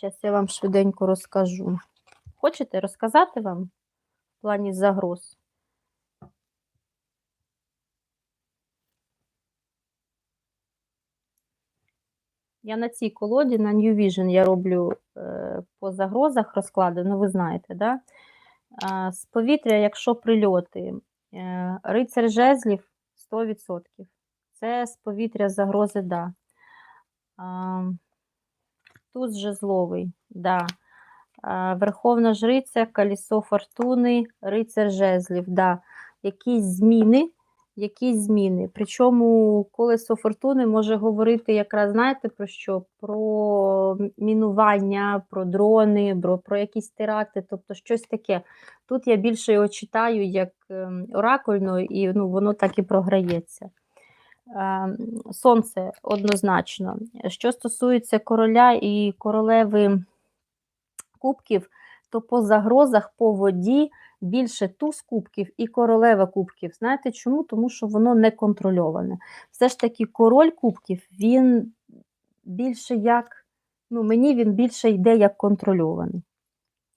Зараз я вам швиденько розкажу. Хочете розказати вам в плані загроз? Я на цій колоді, на New Vision, я роблю е, по загрозах розклади, ну ви знаєте, да? З повітря, якщо прильоти, е, рицар жезлів 100%. Це з повітря загрози, да. А, туз жезловий, да. Верховна жриця, колесо фортуни, рицар жезлів, да. Якісь зміни, якісь зміни. Причому колесо фортуни може говорити якраз, знаєте, про що? Про мінування, про дрони, про, про якісь теракти, тобто щось таке. Тут я більше його читаю як ем, оракульно, і ну, воно так і програється. Ем, Сонце однозначно. Що стосується короля і королеви кубків, то по загрозах по воді більше туз кубків і королева кубків. Знаєте чому? Тому що воно не контрольоване. Все ж таки, король кубків, він більше як, ну, мені він більше йде як контрольований.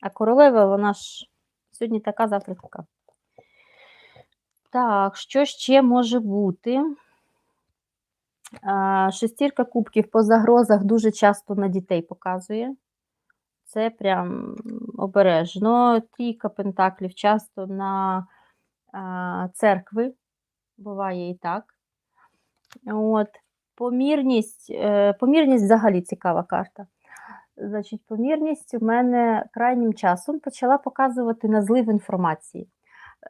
А королева, вона ж сьогодні така, завтра така. Так, що ще може бути? Шестірка кубків по загрозах дуже часто на дітей показує. Це прям обережно. Трійка пентаклів часто на церкви. Буває і так. От. Помірність, е, помірність взагалі цікава карта. Значить, помірність у мене крайнім часом почала показувати на злив інформації.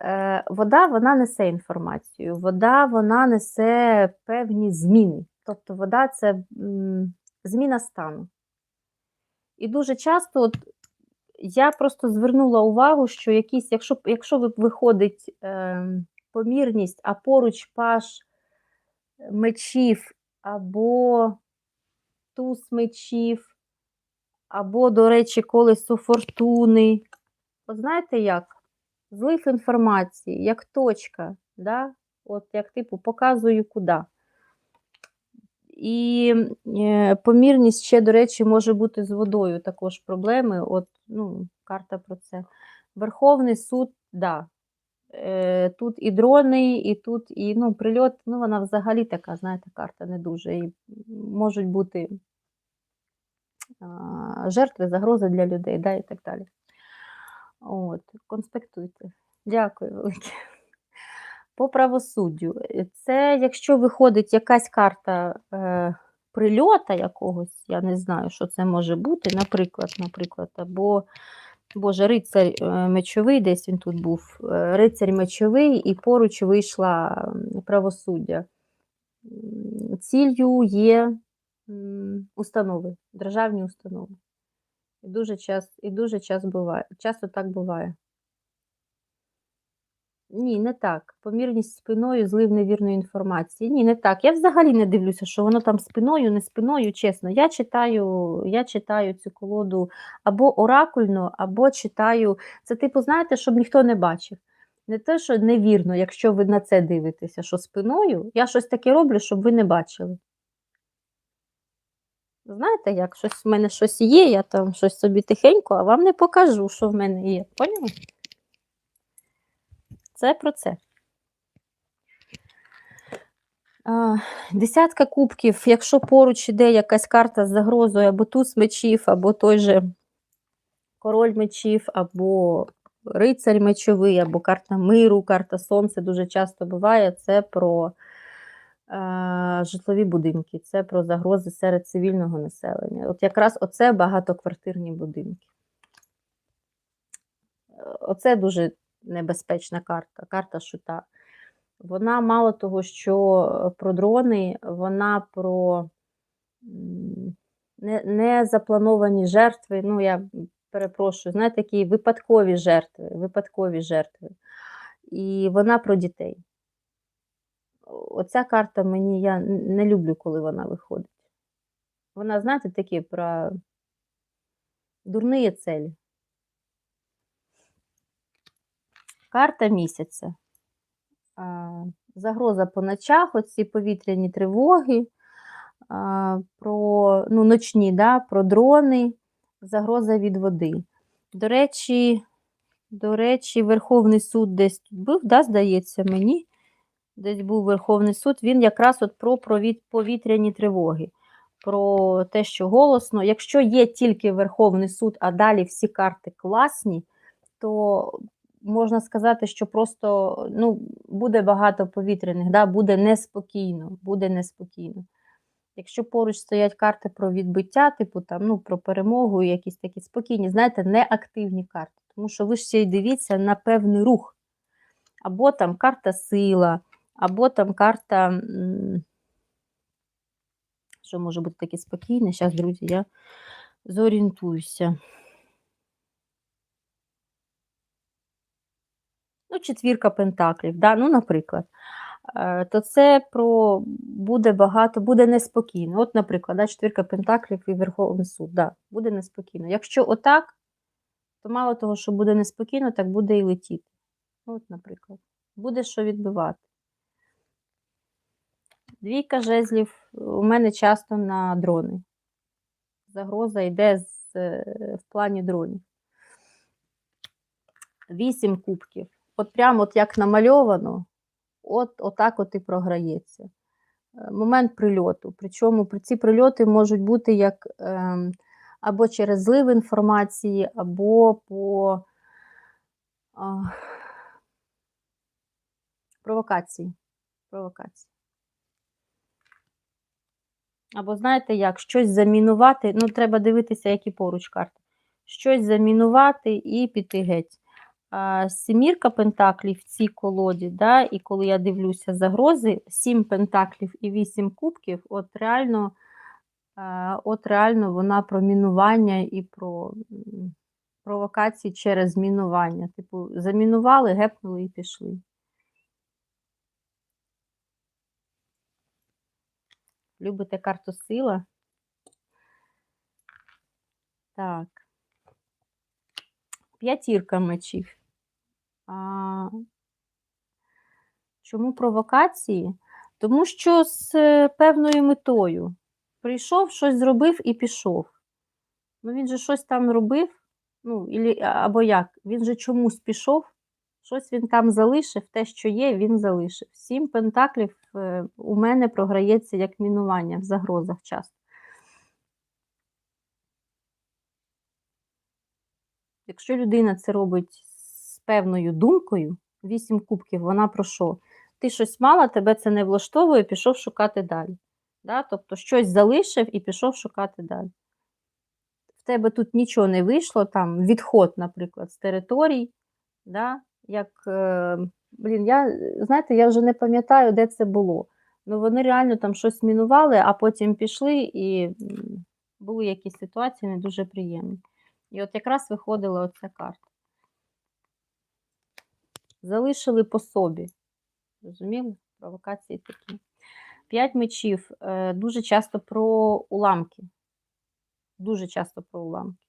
Е, Вода вона несе інформацію, вода вона несе певні зміни. Тобто вода це зміна стану. І дуже часто от, я просто звернула увагу, що якісь, якщо, якщо виходить е, помірність, а поруч паш мечів або туз мечів, або, до речі, колесо фортуни. От знаєте як? Злив інформації, як точка, да? от як типу показую куди. І е, помірність ще, до речі, може бути з водою також проблеми. От, ну, карта про це. Верховний суд, да. Е, тут і дрони, і тут і ну, прильот, ну, вона взагалі така, знаєте, карта не дуже. І можуть бути жертви, загрози для людей, да, і так далі. От, конспектуйте. Дякую велике. По правосуддю. Е, Це якщо виходить якась карта е, прильота якогось, я не знаю, що це може бути, наприклад, наприклад, або Боже, рицар е, мечовий, десь він тут був, е, рицар мечовий, і поруч вийшла правосуддя. Ціллю є установи, державні установи. І дуже час, і дуже час буває, часто так буває. Ні, не так. Помірність спиною, злив невірної інформації. Ні, не так. Я взагалі не дивлюся, що воно там спиною, не спиною, чесно. Я читаю, я читаю цю колоду або оракульно, або читаю. Це, типу, знаєте, щоб ніхто не бачив. Не те, що невірно, якщо ви на це дивитеся, що спиною, я щось таке роблю, щоб ви не бачили. Знаєте, як щось в мене щось є, я там щось собі тихенько, а вам не покажу, що в мене є. Поняли? Це про це. Десятка кубків, якщо поруч іде якась карта з загрозою, або туз мечів, або той же король мечів, або рицарь мечовий, або карта миру, карта сонця дуже часто буває. Це про житлові будинки, це про загрози серед цивільного населення. От якраз оце багатоквартирні будинки. Е, Оце дуже небезпечна карта, карта шута. Вона мало того, що про дрони, вона про м, не, не жертви. Ну, я перепрошую, знаєте, такі випадкові жертви, випадкові жертви. І вона про дітей. Оця карта мені я не люблю, коли вона виходить. Вона, знаєте, такі про дурні цілі. Карта місяця. Загроза по ночах, оці повітряні тривоги, про ну, ночні, да, про дрони, загроза від води. До речі, до речі, Верховний суд десь тут був, да, здається мені. Десь був Верховний суд, він якраз от про повітряні тривоги, про те, що голосно. Якщо є тільки Верховний суд, а далі всі карти класні, то можна сказати, що просто ну, буде багато повітряних, да, буде неспокійно, буде неспокійно. Якщо поруч стоять карти про відбиття, типу там, ну, про перемогу, якісь такі спокійні, знаєте, неактивні карти. Тому що ви ще й дивіться на певний рух. Або там карта сила, або там карта. Що може бути таке спокійне? Зараз, друзі, я зорієнтуюся. Ну, четвірка пентаклів, да? ну, наприклад. Е, То це про буде багато, буде неспокійно. От, наприклад, да, четвірка пентаклів і Верховний суд, да, буде неспокійно. Якщо отак, то мало того, що буде неспокійно, так буде і летіти. От, наприклад, буде що відбивати. Двійка жезлів у мене часто на дрони. Загроза йде з, е, в плані дронів. Вісім кубків. От прямо от як намальовано, от отак от і програється. Е, Момент прильоту. Причому ці прильоти можуть бути як ем, або через злив інформації, або по провокації. провокації. Або знаєте як, щось замінувати, ну треба дивитися, які поруч карти. Щось замінувати і піти геть. А, Сімірка пентаклів в цій колоді, да, і коли я дивлюся загрози, сім пентаклів і вісім кубків, от реально, от реально вона про мінування і про провокації через мінування. Типу, замінували, гепнули і пішли. Любите карту сила? Так. П'ятірка мечів. А, чому провокації? Тому що з е, певною метою. Прийшов, щось зробив і пішов. Ну, він же щось там робив, ну, або як, він же чомусь пішов, щось він там залишив, те, що є, він залишив. Сім пентаклів е, у мене програється як мінування в загрозах часто. Якщо людина це робить з певною думкою, вісім кубків, вона про що? Ти щось мала, тебе це не влаштовує, пішов шукати далі. Да? Тобто щось залишив і пішов шукати далі. В тебе тут нічого не вийшло, там відход, наприклад, з територій. Да? Як, е, блін, я, знаєте, я вже не пам'ятаю, де це було. Ну, вони реально там щось мінували, а потім пішли і були якісь ситуації не дуже приємні. І от якраз виходила оця карта. Залишили по собі. Розуміли? Провокації такі. П'ять мечів е, дуже часто про уламки. Дуже часто про уламки.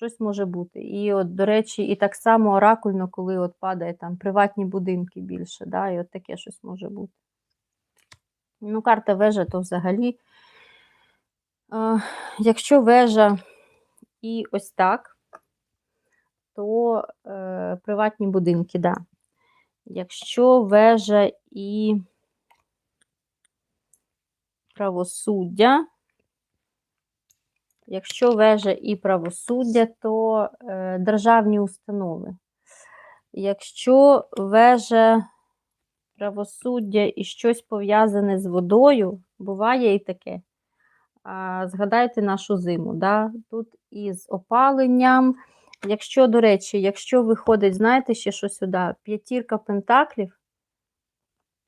Щось може бути. І от, до речі, і так само оракульно, коли от падає там приватні будинки більше, да, і от таке щось може бути. Ну, карта вежа, то взагалі. Е, якщо вежа і ось так, то е, приватні будинки, да. Якщо вежа і правосуддя, якщо вежа і правосуддя, то е, державні установи. Якщо вежа правосуддя і щось пов'язане з водою, буває і таке. А, Згадайте нашу зиму. Да? Тут із опаленням. Якщо, до речі, якщо виходить, знаєте, ще що сюди, п'ятірка пентаклів,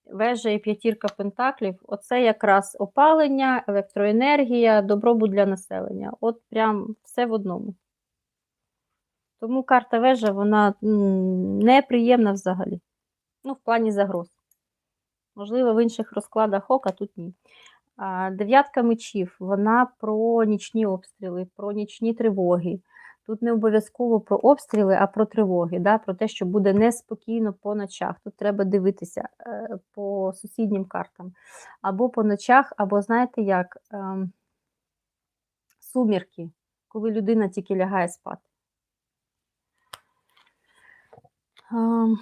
вежа і п'ятірка пентаклів, оце якраз опалення, електроенергія, добробут для населення. От прям все в одному. Тому карта вежа, вона неприємна взагалі. Ну, в плані загроз. Можливо, в інших розкладах ок, а тут ні. Дев'ятка мечів, вона про нічні обстріли, про нічні тривоги. Тут не обов'язково про обстріли, а про тривоги, да? про те, що буде неспокійно по ночах. Тут треба дивитися е, по сусіднім картам. Або по ночах, або знаєте як, ем, сумірки, коли людина тільки лягає спати. Ем,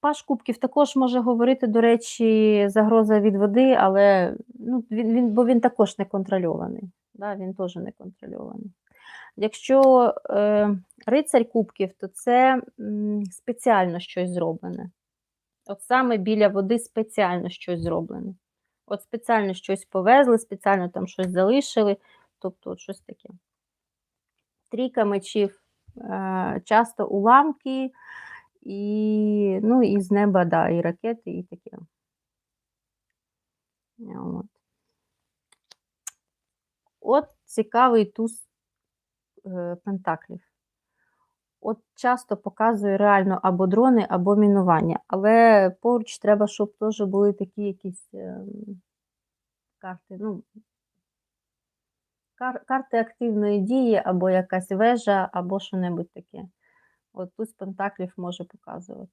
Паш Кубків також може говорити, до речі, загроза від води, але ну, він, він, бо він також не контрольований. Да, він теж не контрольований. Якщо е, рицарь кубків, то це м, спеціально щось зроблене. От саме біля води спеціально щось зроблене. От спеціально щось повезли, спеціально там щось залишили, тобто от щось таке. Трійка мечів е, часто уламки, і, ну, і з неба, да, і ракети, і таке. От. От цікавий туз пентаклів. От часто показує реально або дрони, або мінування. Але поруч треба, щоб теж були такі якісь е, карти. Ну, кар, карти активної дії, або якась вежа, або що-небудь таке. От туз пентаклів може показувати.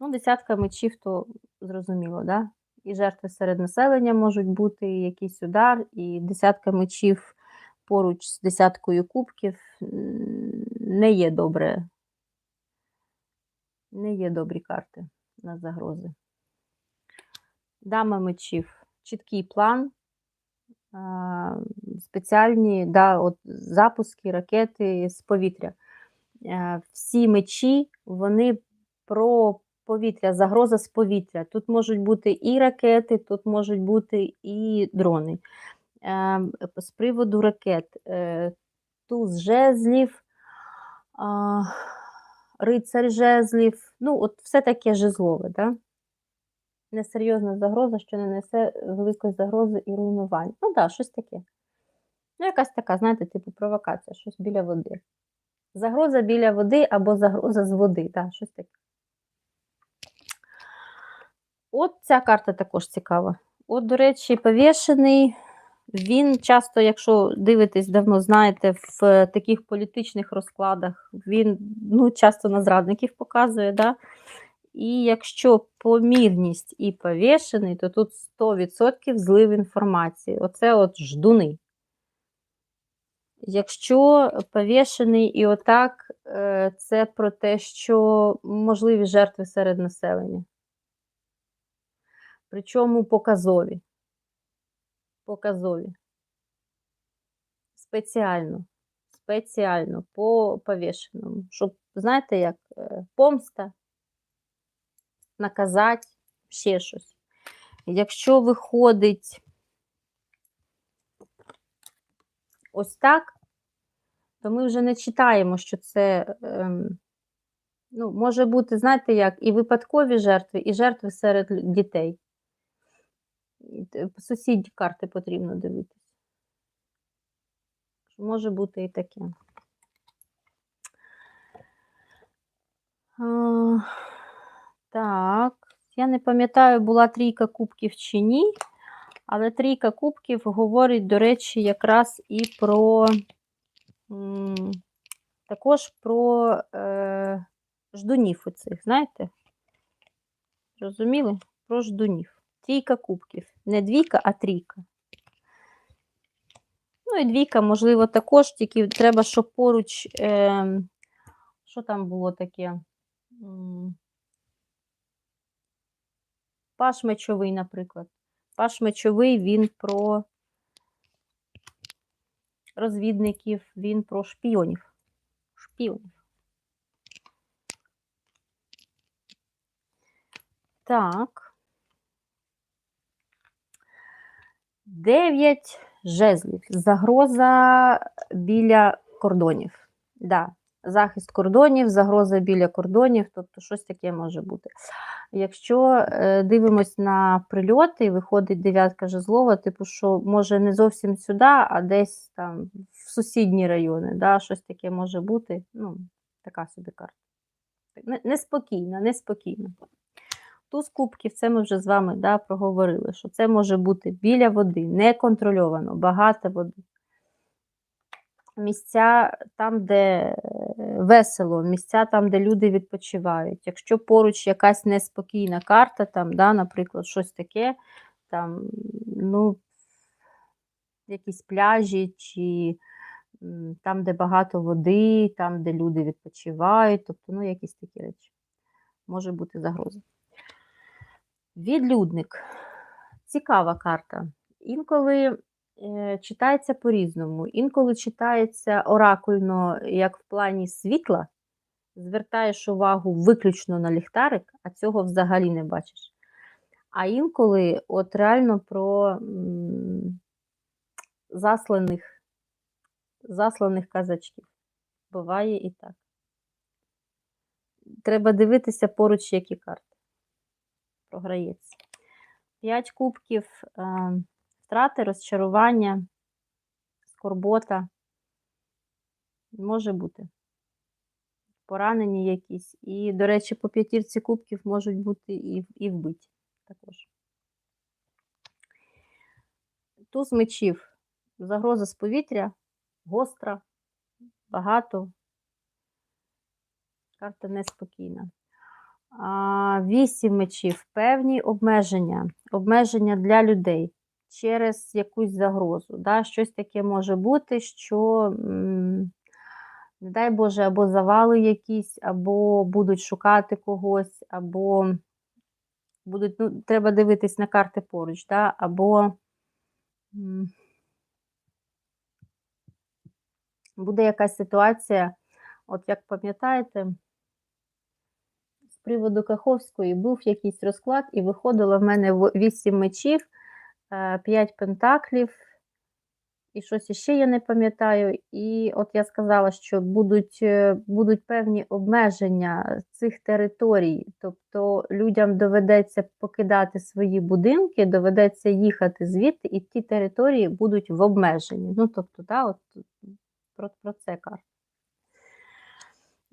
Ну, десятка мечів, то зрозуміло, да? І жертви серед населення можуть бути, і якийсь удар, і десятка мечів поруч з десяткою кубків не є добре. Не є добрі карти на загрози. Дама мечів. Чіткий план, спеціальні да, от, запуски, ракети з повітря. Е, Всі мечі, вони про повітря, загроза з повітря. Тут можуть бути і ракети, тут можуть бути і дрони. Е, З приводу ракет, е, туз жезлів, рицарь жезлів, ну, от все таке жезлове, да? Несерйозна загроза, що не несе великої загрози і руйнувань. Ну так, да, щось таке. Ну, якась така, знаєте, типу провокація, щось біля води. Загроза біля води або загроза з води, да, щось таке. От ця карта також цікава. От, до речі, повішений. Він часто, якщо дивитесь, давно знаєте, в таких політичних розкладах, він ну, часто на зрадників показує. Да? І якщо помірність і повішений, то тут 100% злив інформації. Оце от ждуни. Якщо повішений і отак, е, це про те, що можливі жертви серед населення. Причому показові. Показові. Спеціально. Спеціально по повішеному. Щоб, знаєте, як е, помста, наказати, ще щось. Якщо виходить ось так, то ми вже не читаємо, що це ем, ну, може бути, знаєте, як, і випадкові жертви, і жертви серед дітей. Т- Сусідні карти потрібно дивитися. Може бути і таке. А, так, я не пам'ятаю, була трійка кубків чи ні, але трійка кубків говорить, до речі, якраз і про також про е, ждунів оцих, знаєте? Розуміли? Про ждунів. Трійка кубків. Не двійка, а трійка. Ну і двійка, можливо, також, тільки треба, щоб поруч. Е, що там було таке? Паш мечовий, наприклад. Паш мечовий він про розвідників, він про шпіонів. Шпіонів. Так. Дев'ять жезлів. Загроза біля кордонів. Да. Захист кордонів, загроза біля кордонів, тобто щось таке може бути. Якщо е, дивимось на прильоти, виходить дев'ятка жезлова, типу, що може не зовсім сюди, а десь там в сусідні райони, да, щось таке може бути. Ну, така собі карта. Не- Неспокійна, неспокійна. Туз кубків, це ми вже з вами да, проговорили, що це може бути біля води, неконтрольовано, багато води. Місця там, де е, весело, місця там, де люди відпочивають. Якщо поруч якась неспокійна карта, там, да, наприклад, щось таке, там, ну, якісь пляжі, чи там, де багато води, там, де люди відпочивають, тобто, ну, якісь такі речі. Може бути загроза. Відлюдник. Цікава карта. Інколи е, читається по-різному. Інколи читається оракульно, як в плані світла, звертаєш увагу виключно на ліхтарик, а цього взагалі не бачиш. А інколи от реально про засланих, засланих казачків. Буває і так. Треба дивитися поруч, які карти. Програється. П'ять кубків, е, втрати, розчарування, скорбота. Може бути. Поранені якісь. І, до речі, по п'ятірці кубків можуть бути і, і вбиті також. Туз мечів. Загроза з повітря, гостра, багато. Карта неспокійна. Вісім мечів. Певні обмеження. Обмеження для людей через якусь загрозу. Да? Щось таке може бути, що, не дай Боже, або завали якісь, або будуть шукати когось, або будуть, ну, треба дивитись на карти поруч, да? або буде якась ситуація, от як пам'ятаєте, приводу Каховської був якийсь розклад, і виходило в мене 8 мечів, 5 пентаклів, і щось іще я не пам'ятаю. І от я сказала, що будуть, е, будуть певні обмеження цих територій, тобто людям доведеться покидати свої будинки, доведеться їхати звідти, і ті території будуть в обмеженні. Ну, тобто, да, от про, про це карта.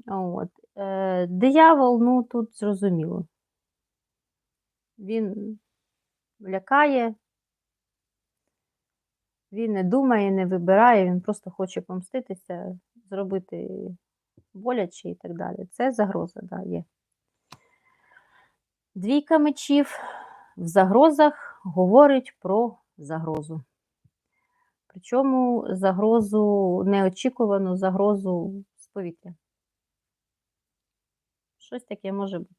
От. Е, диявол, ну тут зрозуміло. Він лякає, він не думає, не вибирає, він просто хоче помститися, зробити боляче і так далі. Це загроза, да, є. Двійка мечів в загрозах говорить про загрозу. Причому загрозу, неочікувану загрозу з повітря. Щось таке може бути.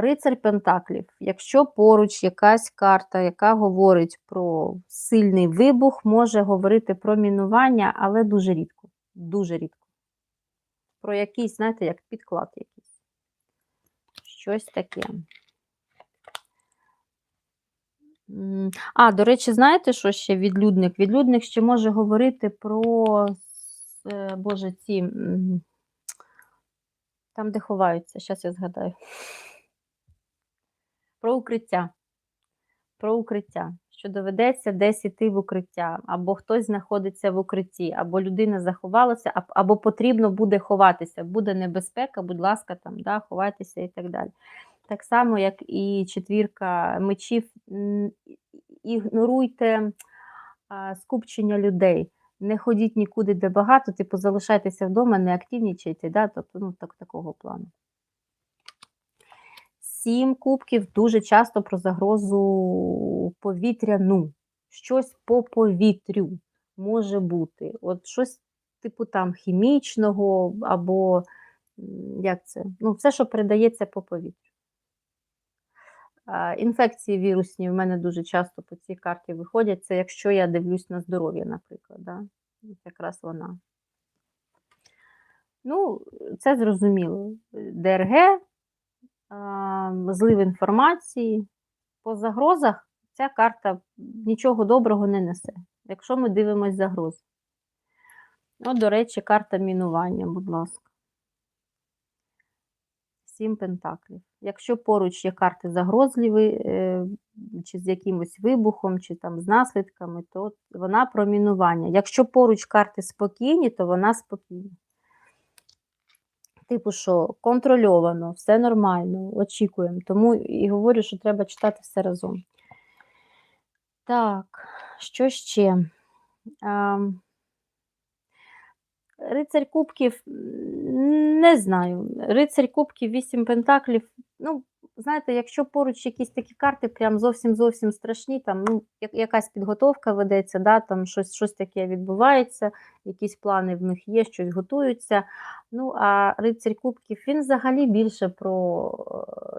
Рицарь Пентаклів. Якщо поруч якась карта, яка говорить про сильний вибух, може говорити про мінування, але дуже рідко. Дуже рідко. Про якийсь, знаєте, як підклад якийсь. Щось таке. А, до речі, знаєте, що ще відлюдник? Відлюдник ще може говорити про, е, Боже, ці, там, де ховаються, зараз я згадаю. Про укриття. Про укриття. Що доведеться десь іти в укриття, або хтось знаходиться в укритті, або людина заховалася, або потрібно буде ховатися. Буде небезпека, будь ласка, там, да, ховайтеся і так далі. Так само, як і четвірка мечів, ігноруйте скупчення людей. Не ходіть нікуди, де багато, типу, залишайтеся вдома, не активнічайте, да? тобто, ну, так, такого плану. Сім кубків дуже часто про загрозу повітряну. Щось по повітрю може бути. От щось типу там хімічного, або як це? Ну, все, що передається по повітрю. Інфекції вірусні в мене дуже часто по цій карті виходять. Це якщо я дивлюсь на здоров'я, наприклад. Да? Якраз вона. Ну, це зрозуміло. ДРГ, злив інформації. По загрозах ця карта нічого доброго не несе, якщо ми дивимося загрози. От, до речі, карта мінування, будь ласка. Сім пентаклів. Якщо поруч є карти загрозливі, е, чи з якимось вибухом, чи там з наслідками, то вона про мінування. Якщо поруч карти спокійні, то вона спокійна. Типу, що контрольовано, все нормально, очікуємо. Тому і говорю, що треба читати все разом. Так, що ще? Рицарь Кубків, не знаю. Рицарь Кубків, вісім пентаклів. Ну, знаєте, якщо поруч якісь такі карти, прям зовсім зовсім страшні, там ну, як- якась підготовка ведеться, да, там щось, щось таке відбувається, якісь плани в них є, щось готуються. Ну, а рицарь Кубків він взагалі більше про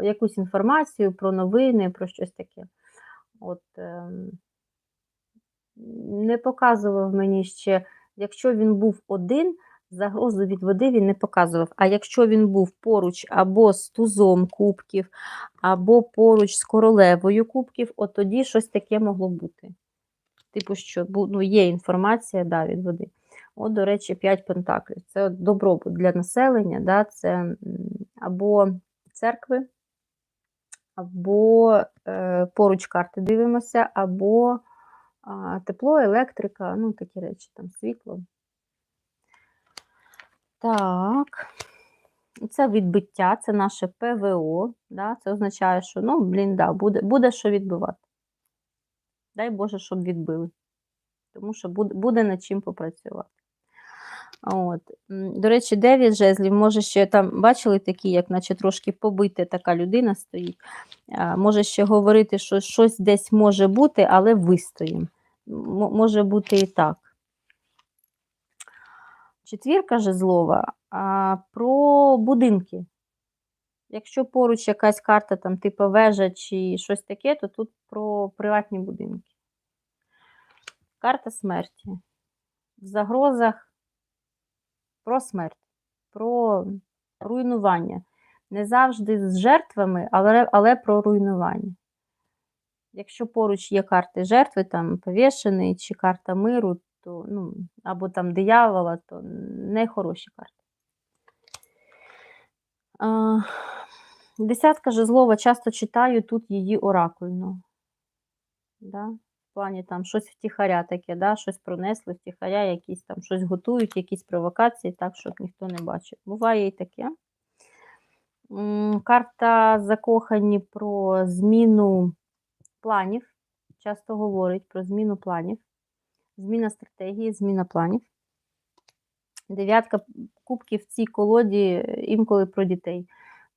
е, якусь інформацію, про новини, про щось таке. От, ем, не показував мені ще, якщо він був один, загрозу від води він не показував. А якщо він був поруч або з тузом кубків, або поруч з королевою кубків, от тоді щось таке могло бути. Типу, що ну, є інформація да, від води. От, до речі, 5 пентаклів. Це добробут для населення, да, це або церкви, або е, поруч карти дивимося, або тепло, електрика, ну такі речі, там світло. Так. Це відбиття, це наше ПВО. Да? Це означає, що ну, блін, да, буде, буде що відбивати. Дай Боже, щоб відбили. Тому що буде, буде над чим попрацювати. От. До речі, 9 жезлів, може ще там бачили такі, як наче трошки побита така людина стоїть. Може ще говорити, що щось десь може бути, але вистоїм. Може бути і так. Четвірка жезлова а, про будинки. Якщо поруч якась карта, там, типу вежа чи щось таке, то тут про приватні будинки. Карта смерті. В загрозах про смерть, про руйнування. Не завжди з жертвами, але, але про руйнування. Якщо поруч є карти жертви, там повішений чи карта миру, то, ну, або там диявола, то не карти. Десятка жезлова часто читаю тут її оракульно. Да? В плані там щось втіхаря таке, да? щось пронесли втіхаря, якісь там щось готують, якісь провокації, так, щоб ніхто не бачив. Буває і таке. Карта закохані про зміну планів. Часто говорить про зміну планів, зміна стратегії, зміна планів. Дев'ятка кубків в цій колоді е, інколи про дітей.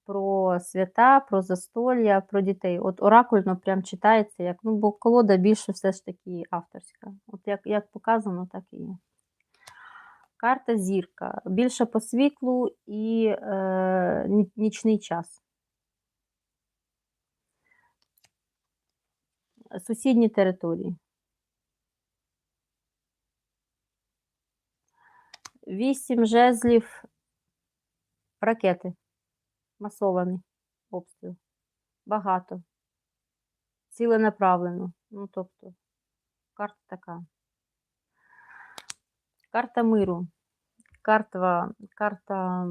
Про свята, про застолля, про дітей. От оракульно прям читається, як, ну, бо колода більше все ж таки авторська. От як, як показано, так і є. Карта зірка. Більше по світлу і е, нічний час. Сусідні території. Вісім жезлів ракети. Масований обстріл. Багато. Ціленаправлено. Ну, тобто, карта така. Карта миру. Карта, карта,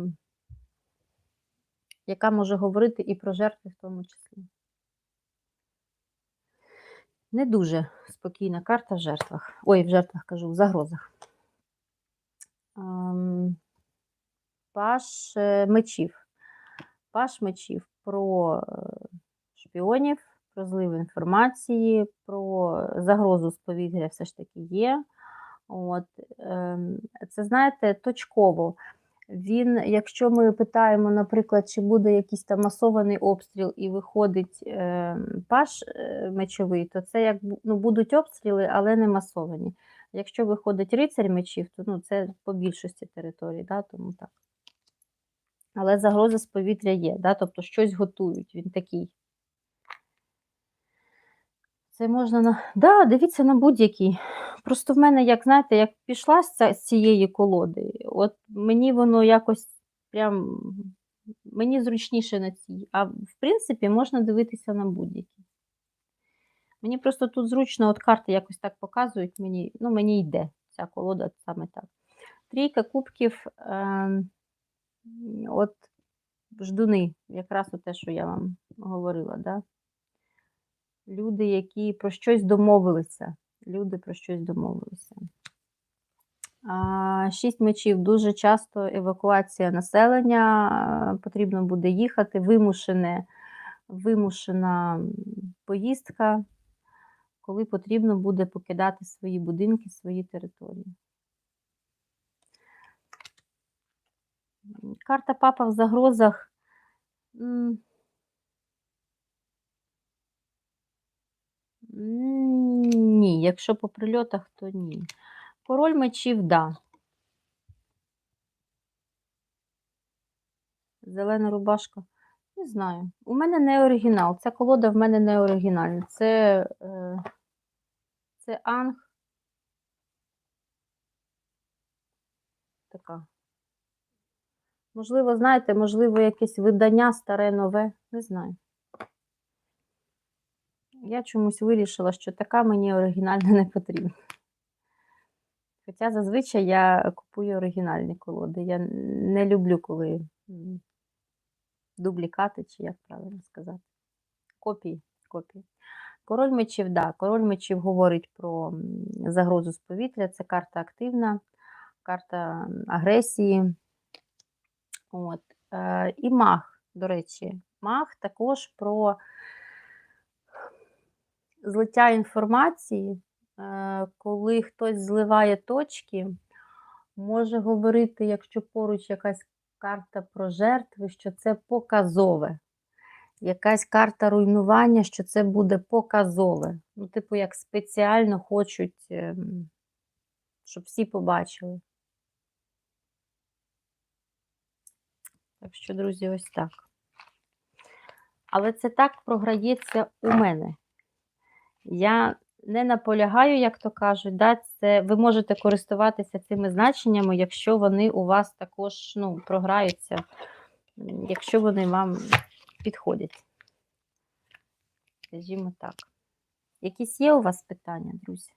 яка може говорити і про жертви в тому числі. Не дуже спокійна карта в жертвах. Ой, в жертвах кажу, в загрозах. Ем, Паш е, мечів. Паш мечів про е, шпіонів, про злив інформації, про загрозу з повітря все ж таки є. От, ем, це, знаєте, точково. Він, якщо ми питаємо, наприклад, чи буде якийсь там масований обстріл і виходить е, паш е, мечовий, то це як ну, будуть обстріли, але не масовані. Якщо виходить рицарь мечів, то ну, це по більшості територій, да, тому так. Але загроза з повітря є, да, тобто щось готують, він такий. Це можна на. Да, дивіться на будь-який. Просто в мене, як знаєте, як пішла з цієї колоди, от мені воно якось прям мені зручніше на цій. А в принципі можна дивитися на будь-які. Мені просто тут зручно, от карти якось так показують, мені, ну, мені йде ця колода саме так. Трійка кубків, ем, от ждуни, якраз те, що я вам говорила, да? Люди, які про щось домовилися. Люди про щось домовилися. Шість мечів. Дуже часто евакуація населення, потрібно буде їхати, вимушене, вимушена поїздка, коли потрібно буде покидати свої будинки, свої території. Карта папа в загрозах. м, М, Ні, якщо по прильотах, то ні. Король мечів, да. Зелена рубашка. Не знаю. У мене не оригінал. Ця колода в мене не оригінальна. Це, е, це анг. Така. Можливо, знаєте, можливо, якесь видання старе, нове. Не знаю. Я чомусь вирішила, що така мені оригінальна не потрібна. Хоча зазвичай я купую оригінальні колоди. Я не люблю, коли дублікати, чи як правильно сказати. Копії. копії. Король мечів, да, король мечів говорить про загрозу з повітря. Це карта активна, карта агресії. От. Е, і маг, до речі, маг також про злиття інформації, е, коли хтось зливає точки, може говорити, якщо поруч якась карта про жертви, що це показове. Якась карта руйнування, що це буде показове. Ну, типу, як спеціально хочуть, ем, щоб всі побачили. Так що, друзі, ось так. Але це так програється у мене. Я не наполягаю, як то кажуть, да, це, ви можете користуватися цими значеннями, якщо вони у вас також ну, програються, якщо вони вам підходять. Скажімо так. Якісь є у вас питання, друзі?